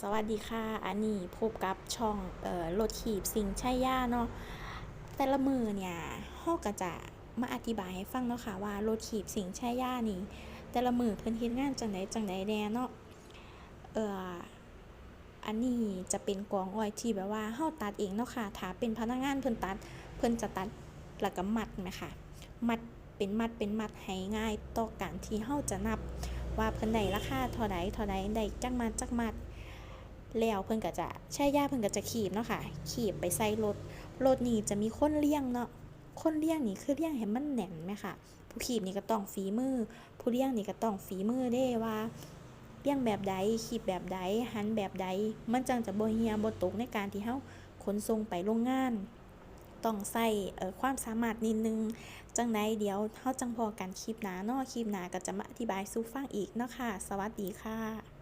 สวัสดีค่ะ อันนี้พบกับช่องเอ่อรถขีบสิงชัยยาเนาะ แต่ละมือเนี่ยฮอกก็จะมาอธิบายให้ฟังเนาะค่ะว่ารถขีบสิงชัยยานี่ แต่ละมือเพิ่นเฮ็ดงานจังไดจังไดแน่เนาะ เอ่อ อันนี้จะเป็นกองอ้อยที่แบบว่าเฮาตัดเองเนาะค่ะ ถ้าเป็นพนักงานเพิ่นตัด เพิ่นจะตัดแล้วก็มัดไหมค่ะมัดเป็นมัดเป็นมัดให้ง่ายต่อการที่เฮาจะนับ ว่าเพิ่นได้ราคาเท่าใดเท่าใดได้จักมัดจักมัด แล้วเพิ่นก็จะใช้ยาเพิ่นก็จะขีบเนาะค่ะ ขีบไปใส่รถรถนี่จะมีคนเลี้ยงเนาะคนเลี้ยงนี่คือเลี้ยงให้มันแน่นไหมค่ะผู้ขีบนี่ก็ต้องฝีมือ ผู้เลี้ยงนี่ก็ต้องฝีมือเด้ว่าเลี้ยงแบบใดขีบแบบใดหันแบบใด มันจังจะบ่เหี่ยบ่ตกในการที่เฮาขนส่งไปโรงงานต้องใส่เออความสามารถนิดนึง จังใดเดี๋ยวเฮาจังพอกันคลิปหน้าเนาะคลิปหน้าก็จะมาอธิบายสู่ฟังอีกเนาะค่ะ สวัสดีค่ะ